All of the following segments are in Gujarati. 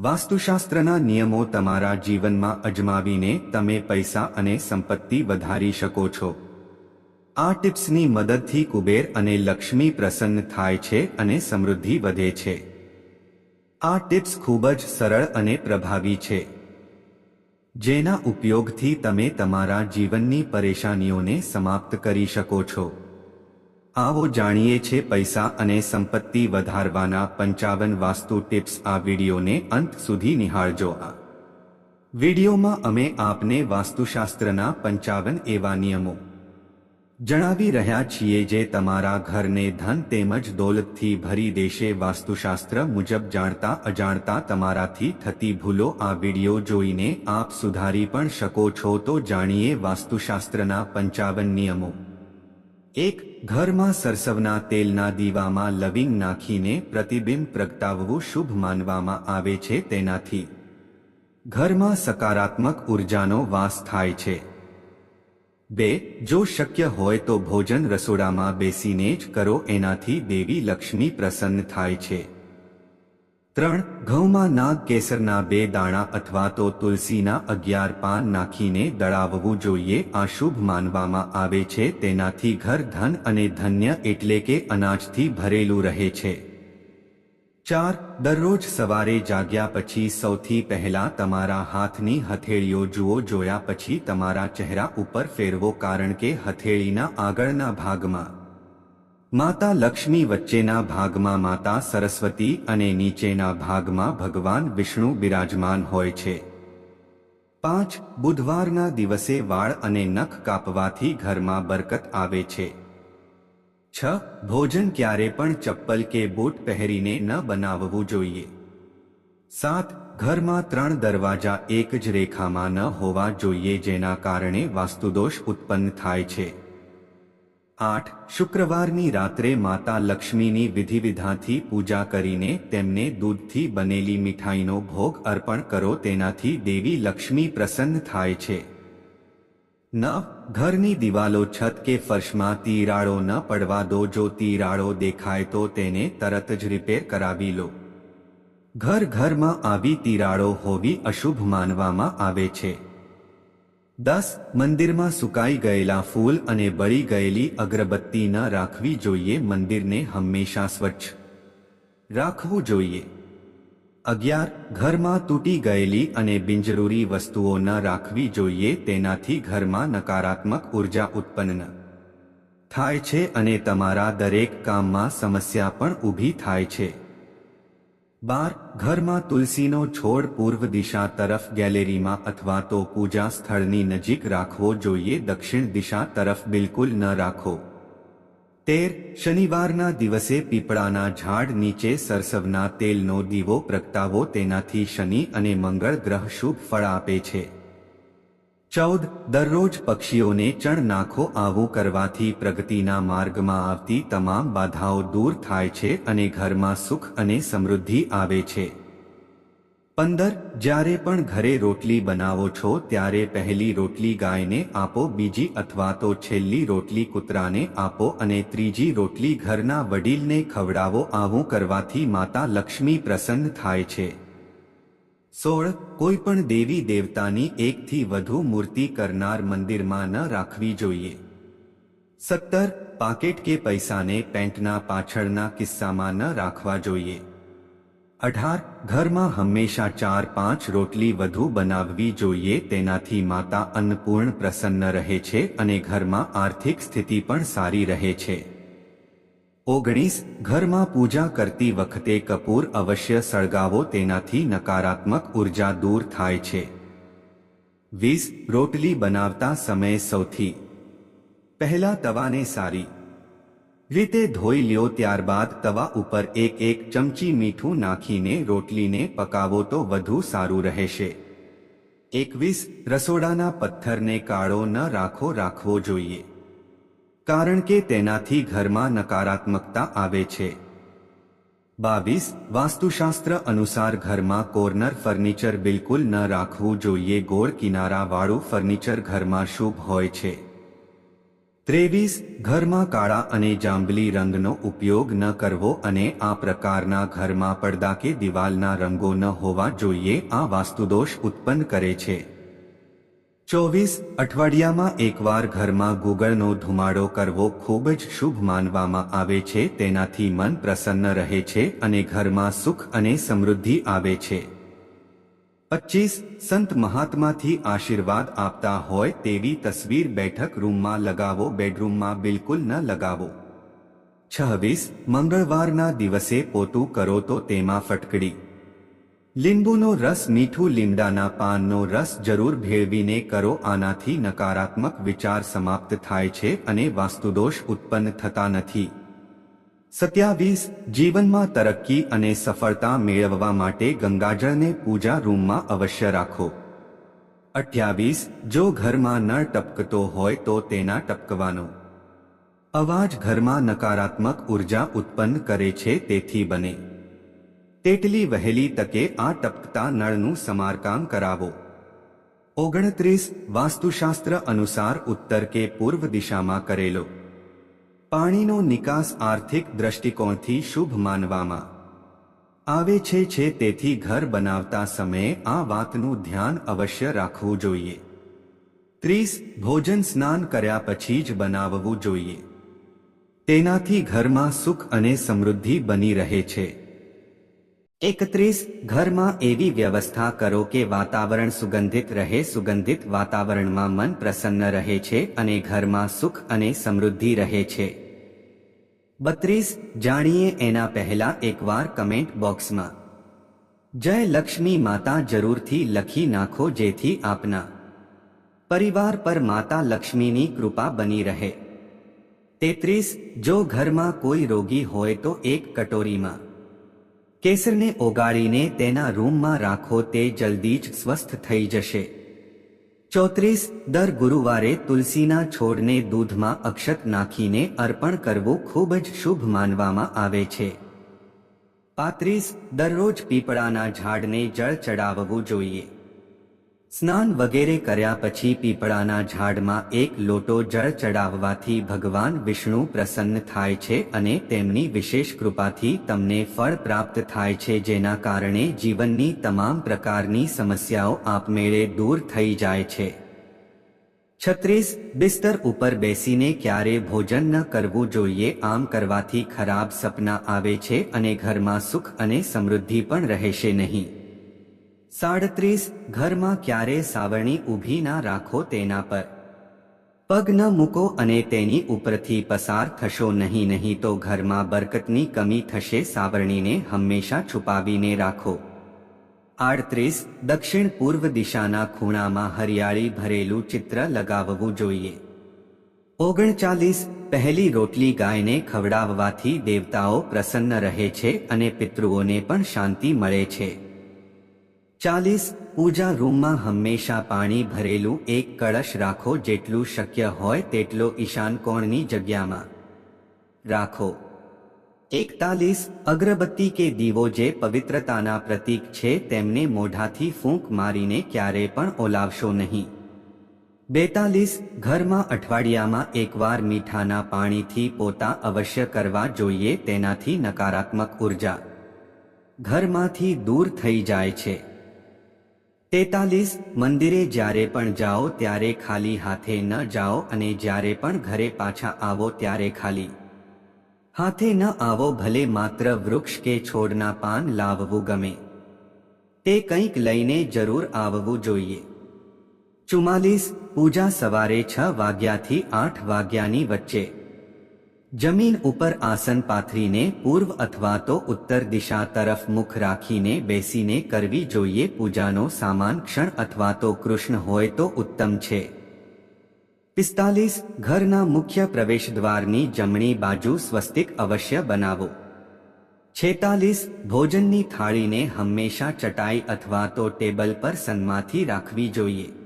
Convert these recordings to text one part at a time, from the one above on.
વાસ્તુશાસ્ત્રના નિયમો તમારા જીવનમાં અજમાવીને તમે પૈસા અને સંપત્તિ વધારી શકો છો. આ ટિપ્સની મદદથી કુબેર અને લક્ષ્મી પ્રસન્ન થાય છે અને સમૃદ્ધિ વધે છે. આ ટિપ્સ ખૂબ જ સરળ અને પ્રભાવી છે. જેના ઉપયોગથી તમે તમારા જીવનની પરેશાનીઓને સમાપ્ત કરી શકો છો. આવો જાણીએ છે પૈસા અને સંપત્તિ વધારવાના પંચાવન વાસ્તુ ટિપ્સ. આ વિડીયોને અંત સુધી નિહાળજો. આ વિડીયોમાં અમે આપને વાસ્તુશાસ્ત્રના પંચાવન એવા નિયમો જણાવી રહ્યા છીએ જે તમારા ઘરને ધન તેમજ દોલતથી ભરી દેશે. વાસ્તુશાસ્ત્ર મુજબ જાણતા અજાણતા તમારાથી થતી ભૂલો. આ વીડિયો જોઈને આપ સુધારી પણ શકો છો. તો જાણીએ વાસ્તુશાસ્ત્રના પંચાવન નિયમો. એક ઘરમાં સરસવના તેલના દીવામાં લવિંગ નાખીને પ્રતિબિંબ પ્રગટાવવું શુભ માનવામાં આવે છે તેનાથી ઘરમાં સકારાત્મક ઉર્જાનો વાસ થાય છે. બે, જો શક્ય હોય તો ભોજન રસોડામાં બેસીને જ કરો, એનાથી દેવી લક્ષ્મી પ્રસન્ન થાય છે. ત્રણ, ઘઉંમાં નાગ કેસરના બે દાણા અથવા તો તુલસીના અગિયાર પાન નાખીને દળાવવું જોઈએ. આ શુભ માનવામાં આવે છે. તેનાથી ઘર ધન અને ધન્ય એટલે કે અનાજથી ભરેલું રહે છે. ચાર, દરરોજ સવારે જાગ્યા પછી સૌથી પહેલા તમારા હાથની હથેળીઓ જુઓ. જોયા પછી તમારા ચહેરા ઉપર ફેરવો, કારણ કે હથેળીના આગળના ભાગમાં માતા લક્ષ્મી વચ્ચેના ભાગમાં માતા સરસ્વતી અને નીચેના ભાગમાં ભગવાન વિષ્ણુ બિરાજમાન હોય છે. પાંચ, બુધવારના દિવસે વાળ અને નખ કાપવાથી ઘરમાં બરકત આવે છે. છ, ભોજન ક્યારે પણ ચપ્પલ કે બૂટ પહેરીને ન બનાવવું જોઈએ. સાત, ઘરમાં ત્રણ દરવાજા એક જ રેખામાં ન હોવા જોઈએ જેના કારણે વાસ્તુદોષ ઉત્પન્ન થાય છે. આઠ શુક્રવારની રાત્રે માતા લક્ષ્મીની વિધિવિધાથી પૂજા કરીને તેમને દૂધથી બનેલી મીઠાઈનો ભોગ અર્પણ કરો તેનાથી દેવી લક્ષ્મી પ્રસન્ન થાય છે. ન, ઘરની દિવાલો છત કે ફર્શમાં તિરાડો ન પડવા દો, જો તિરાડો દેખાય તો તેને તરત જ રિપેર કરાવી લો. ઘર ઘરમાં આવી તિરાડો હોવી અશુભ માનવામાં આવે છે. દસ મંદિરમાં સુકાઈ ગયેલા ફૂલ અને બળી ગયેલી અગરબત્તી ન રાખવી જોઈએ. મંદિરને હંમેશા સ્વચ્છ રાખવું જોઈએ. અગિયાર, ઘરમાં તૂટી ગયેલી અને બિનજરૂરી વસ્તુઓ ન રાખવી જોઈએ. તેનાથી ઘરમાં નકારાત્મક ઊર્જા ઉત્પન્ન થાય છે અને તમારા દરેક કામમાં સમસ્યા પણ ઊભી થાય છે. બાર, ઘરમાં તુલસીનો છોડ પૂર્વ દિશા તરફ ગેલેરીમાં અથવા તો પૂજા સ્થળની નજીક રાખવો જોઈએ, દક્ષિણ દિશા તરફ બિલકુલ ન રાખો. તેર, શનિવારના દિવસે પીપળાના ઝાડ નીચે સરસવના તેલનો દીવો પ્રગટાવો, તેનાથી શનિ અને મંગળ ગ્રહ શુભ ફળ આપે છે. ચૌદ દરરોજ પક્ષીઓને ચણ નાખો આવું કરવાથી પ્રગતિના માર્ગમાં આવતી તમામ બાધાઓ દૂર થાય છે અને ઘરમાં સુખ અને સમૃદ્ધિ આવે છે. પંદર, જ્યારે પણ ઘરે રોટલી બનાવો છો, ત્યારે પહેલી રોટલી ગાયને આપો, બીજી અથવા તો છેલ્લી રોટલી કૂતરાને આપો અને ત્રીજી રોટલી ઘરના વડીલને ખવડાવો. આવું કરવાથી માતા લક્ષ્મી પ્રસન્ન થાય છે. સોળ કોઈ પણ દેવી દેવતાની એકથી વધુ મૂર્તિ કરનાર મંદિરમાં ન રાખવી જોઈએ. સત્તર, પાકેટ કે પૈસાને પેન્ટના પાછળના કિસ્સામાં ન રાખવા જોઈએ. અઢાર, ઘરમાં હંમેશા ચાર પાંચ રોટલી વધુ બનાવવી જોઈએ તેનાથી માતા અન્નપૂર્ણ પ્રસન્ન રહે છે અને ઘરમાં આર્થિક સ્થિતિ પણ સારી રહે છે. ઓગણીસ, ઘરમાં પૂજા કરતી વખતે કપૂર અવશ્ય સળગાવો તેનાથી નકારાત્મક ઊર્જા દૂર થાય છે. વીસ, રોટલી બનાવતા સમયે સૌથી પહેલા તવાને સારી રીતે ધોઈ લ્યો ત્યારબાદ તવા ઉપર એક એક ચમચી મીઠું નાખીને રોટલીને પકાવો તો વધુ સારું રહેશે. એકવીસ, રસોડાના પથ્થરને કાળો ન રાખો રાખવો જોઈએ. કારણ કે તેનાથી ઘરમાં નકારાત્મકતા આવે છે. બાવીસ, વાસ્તુશાસ્ત્ર અનુસાર ઘરમાં કોર્નર ફર્નિચર બિલકુલ ન રાખવું જોઈએ. ગોળ કિનારાવાળું ફર્નિચર ઘરમાં શુભ હોય છે. ત્રેવીસ, ઘરમાં કાળા અને જાંબલી રંગનો ઉપયોગ ન કરવો અને આ પ્રકારના ઘરમાં પડદા કે દિવાલના રંગો ન હોવા જોઈએ. આ વાસ્તુદોષ ઉત્પન્ન કરે છે. ચોવીસ અઠવાડિયામાં એકવાર ઘરમાં ગુગળનો ધુમાડો કરવો ખૂબ જ શુભ માનવામાં આવે છે, તેનાથી મન પ્રસન્ન રહે છે અને ઘરમાં સુખ અને સમૃદ્ધિ આવે છે. પચીસ, સંત મહાત્માથી આશીર્વાદ આપતા હોય તેવી તસવીર બેઠક રૂમમાં લગાવો, બેડરૂમમાં બિલકુલ ન લગાવો. છવ્વીસ, મંગળવારના દિવસે પોતું કરો તો તેમાં ફટકડી. લીંબુનો રસ, મીઠું લીમડાના પાનનો રસ જરૂર ભેળવીને કરો. આનાથી નકારાત્મક વિચાર સમાપ્ત થાય છે અને વાસ્તુદોષ ઉત્પન્ન થતા નથી. સત્યાવીસ, જીવનમાં તરક્કી અને સફળતા મેળવવા માટે ગંગાજળને પૂજા રૂમમાં અવશ્ય રાખો. અઠ્યાવીસ, જો ઘરમાં નળ ટપકતો હોય તો તેના ટપકવાનો. અવાજ ઘરમાં નકારાત્મક ઊર્જા ઉત્પન્ન કરે છે, તેથી બને. તેટલી વહેલી તકે આ ટપકતા નળનું સમારકામ કરાવો. ઓગણત્રીસ વાસ્તુશાસ્ત્ર અનુસાર ઉત્તર કે પૂર્વ દિશામાં કરેલો. પાણીનો નિકાસ આર્થિક દ્રષ્ટિકોણથી શુભ માનવામાં. આવે છે છે તેથી ઘર બનાવતા સમયે આ વાતનું ધ્યાન અવશ્ય રાખવું જોઈએ. ત્રીસ ભોજન સ્નાન કર્યા પછી જ બનાવવું જોઈએ. તેનાથી ઘરમાં સુખ અને સમૃદ્ધિ બની રહે છે. એકત્રીસ, ઘરમાં એવી વ્યવસ્થા કરો કે વાતાવરણ સુગંધિત રહે, સુગંધિત વાતાવરણમાં મન પ્રસન્ન રહે છે અને ઘરમાં સુખ અને સમૃદ્ધિ રહે છે. બત્રીસ, જાણીએ એના પહેલા એકવાર કમેન્ટ બોક્સમાં. જય લક્ષ્મી માતા જરૂરથી લખી નાખો જેથી આપના પરિવાર પર માતા લક્ષ્મીની કૃપા બની રહે. તેત્રીસ, જો ઘરમાં કોઈ રોગી હોય તો એક કટોરીમાં કેસરને ઓગાળીને તેના રૂમમાં રાખો તે જલ્દી જ સ્વસ્થ થઈ જશે. ચોત્રીસ, દર ગુરુવારે તુલસીના છોડને દૂધમાં અક્ષત નાખીને અર્પણ કરવું ખૂબ જ શુભ માનવામાં આવે છે. પાંત્રીસ, દરરોજ પીપળાના ઝાડને જળ ચડાવવું જોઈએ. સ્નાન વગેરે કર્યા પછી પીપળાના ઝાડમાં એક લોટો જળ ચડાવવાથી ભગવાન વિષ્ણુ પ્રસન્ન થાય છે અને તેમની વિશેષ કૃપાથી તમને ફળ પ્રાપ્ત થાય છે, જેના કારણે જીવનની તમામ પ્રકારની સમસ્યાઓ આપમેળે દૂર થઈ જાય છે. છત્રીસ, બિસ્તર ઉપર બેસીને ક્યારે ભોજન ન કરવું જોઈએ, આમ કરવાથી ખરાબ સપના આવે છે અને ઘરમાં સુખ અને સમૃદ્ધિ પણ રહેશે નહીં. સાડત્રીસ, ઘરમાં ક્યારે સાવરણી ઊભી ના રાખો તેના પર. પગ ન મૂકો અને તેની ઉપરથી પસાર થશો નહીં નહીં તો ઘરમાં બરકતની કમી થશે સાવરણીને હંમેશા છુપાવીને રાખો. આડત્રીસ, દક્ષિણ પૂર્વ દિશાના ખૂણામાં હરિયાળી ભરેલું ચિત્ર લગાવવું જોઈએ. ઓગણચાલીસ, પહેલી રોટલી ગાયને ખવડાવવાથી દેવતાઓ પ્રસન્ન રહે છે અને પિતૃઓને પણ શાંતિ મળે છે. ચાલીસ પૂજા રૂમમાં હંમેશા પાણી ભરેલું એક કળશ રાખો જેટલું શક્ય હોય તેટલો ઈશાન કોણની જગ્યામાં. રાખો. એકતાલીસ અગરબત્તી કે દીવો જે પવિત્રતાના પ્રતીક છે તેમને મોઢાથી ફૂંક મારીને ક્યારે પણ ઓલાવશો નહીં. બેતાલીસ ઘરમાં અઠવાડિયામાં એકવાર મીઠાના પાણીથી પોતા અવશ્ય કરવા જોઈએ તેનાથી નકારાત્મક ઊર્જા ઘરમાંથી દૂર થઈ જાય છે. તેતાલીસ મંદિરે જ્યારે પણ જાઓ ત્યારે ખાલી હાથે ન જાઓ અને જ્યારે પણ ઘરે પાછા આવો ત્યારે ખાલી હાથે ન આવો ભલે માત્ર વૃક્ષ કે છોડના પાન લાવવું ગમે. તે કંઈક લઈને જરૂર આવવું જોઈએ. ચુમ્માલીસ, પૂજા સવારે છ વાગ્યાથી આઠ વાગ્યાની વચ્ચે. જમીન ઉપર આસન પાથરીને પૂર્વ અથવા તો ઉત્તર દિશા તરફ મુખ રાખીને બેસીને કરવી જોઈએ. પૂજાનો સામાન ક્ષણ અથવા તો કૃષ્ણ હોય તો ઉત્તમ છે. પિસ્તાલીસ, ઘરના મુખ્ય પ્રવેશદ્વારની જમણી બાજુ સ્વસ્તિક અવશ્ય બનાવો. છેતાલીસ, ભોજનની થાળીને હંમેશા ચટાઈ અથવા તો ટેબલ પર સન્માથી રાખવી જોઈએ.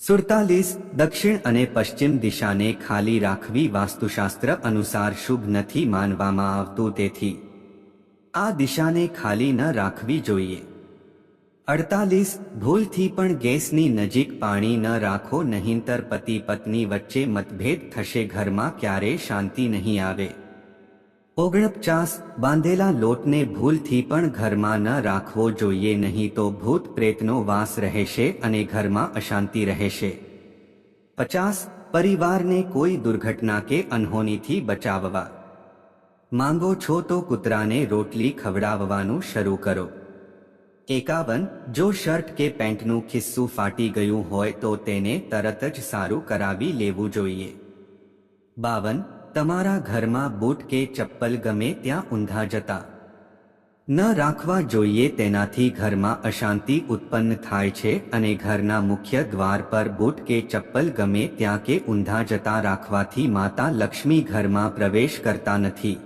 સુડતાલીસ દક્ષિણ અને પશ્ચિમ દિશાને ખાલી રાખવી વાસ્તુશાસ્ત્ર અનુસાર શુભ નથી માનવામાં આવતું તેથી આ દિશાને ખાલી ન રાખવી જોઈએ. અડતાલીસ ભૂલથી પણ ગેસની નજીક પાણી ન રાખો નહીંતર પતિ પત્ની વચ્ચે મતભેદ થશે ઘરમાં ક્યારેય શાંતિ નહીં આવે. ઓગણપચાસ બાંધેલા લોટને ભૂલથી પણ ઘરમાં ન રાખવો જોઈએ, નહીં તો ભૂત પ્રેતનો વાસ રહેશે અને ઘરમાં અશાંતિ રહેશે. પચાસ પરિવારને કોઈ દુર્ઘટના કે અનહોનીથી બચાવવા. માંગો છો તો કૂતરાને રોટલી ખવડાવવાનું શરૂ કરો. એકાવન, જો શર્ટ કે પેન્ટનું ખિસ્સું ફાટી ગયું હોય તો તેને તરત જ સારું કરાવી લેવું જોઈએ. બાવન તમારા ઘરમાં બૂટ કે ચપ્પલ ગમે ત્યાં ઊંધા જતા. ન રાખવા જોઈએ તેનાથી ઘરમાં અશાંતિ ઉત્પન્ન થાય છે અને ઘરના મુખ્ય દ્વાર પર બૂટ કે ચપ્પલ ગમે ત્યાં કે ઊંધા જતા રાખવાથી માતા લક્ષ્મી ઘરમાં પ્રવેશ કરતા નથી.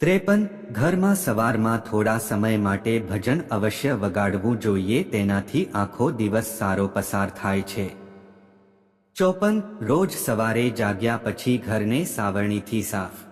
ત્રેપન, ઘરમાં સવારમાં થોડા સમય માટે ભજન અવશ્ય વગાડવું જોઈએ તેનાથી આખો દિવસ સારો પસાર થાય છે. ચોપન રોજ સવારે જાગ્યા પછી ઘરને સાવરણીથી સાફ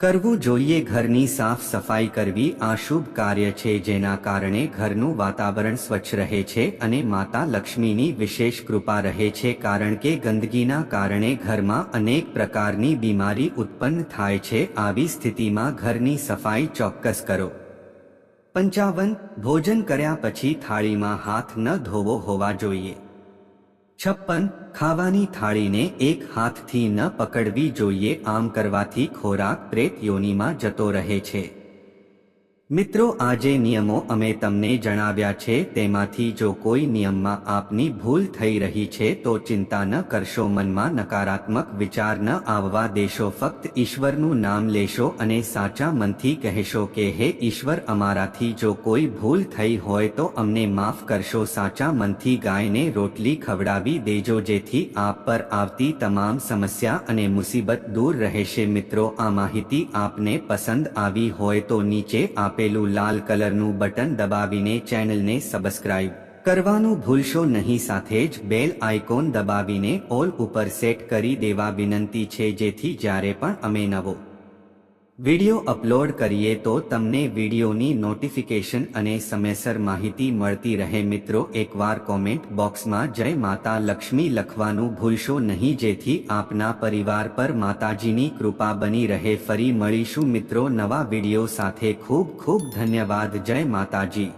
કરવું જોઈએ. ઘરની સાફ સફાઈ કરવી આ શુભ કાર્ય છે જેના કારણે ઘરનું વાતાવરણ સ્વચ્છ રહે છે અને માતા લક્ષ્મીની વિશેષ કૃપા રહે છે કારણ કે ગંદકીના કારણે ઘરમાં અનેક પ્રકારની બીમારી ઉત્પન્ન થાય છે. આવી સ્થિતિમાં ઘરની સફાઈ ચોક્કસ કરો. પંચાવન ભોજન કર્યા પછી થાળીમાં હાથ ન ધોવો હોવા જોઈએ. છપ્પન, ખાવાની થાળીને એક હાથથી ન પકડવી જોઈએ, આમ કરવાથી ખોરાક પ્રેત યોનિમાં જતો રહે છે. મિત્રો, આજે નિયમો અમે તમને જણાવ્યા છે, તેમાંથી જો કોઈ નિયમમાં આપની ભૂલ થઈ રહી છે, તો ચિંતા ન કરશો, મનમાં નકારાત્મક વિચાર ન આવવા દેશો, ફક્ત ઈશ્વરનું નામ લેશો અને સાચા મનથી કહેશો કે, હે ઈશ્વર, અમારાથી જો કોઈ ભૂલ થઈ હોય તો અમને માફ કરશો, સાચા મનથી ગાયને રોટલી ખવડાવી દેજો, જેથી આપ પર આવતી તમામ સમસ્યા અને મુસીબત દૂર રહેશે. મિત્રો, આ માહિતી આપને પસંદ આવી હોય તો નીચે આપેલું લાલ કલરનું બટન દબાવીને ચેનલને સબસ્ક્રાઇબ કરવાનું ભૂલશો નહીં. સાથે જ બેલ આઇકોન દબાવીને ઓલ ઉપર સેટ કરી દેવા વિનંતી છે, જેથી જ્યારે પણ અમે નવો વિડિયો અપલોડ કરીએ તો તમને વિડિયોની નોટિફિકેશન અને સમયસર માહિતી મળતી રહે. મિત્રો, એકવાર કોમેન્ટ બોક્સમાં જય માતા લક્ષ્મી લખવાનું ભૂલશો નહીં. જેથી આપના પરિવાર પર માતાજીની કૃપા બની રહે. ફરી મળીશું મિત્રો નવા વિડિયો સાથે. ખૂબ ખૂબ ધન્યવાદ. જય માતાજી.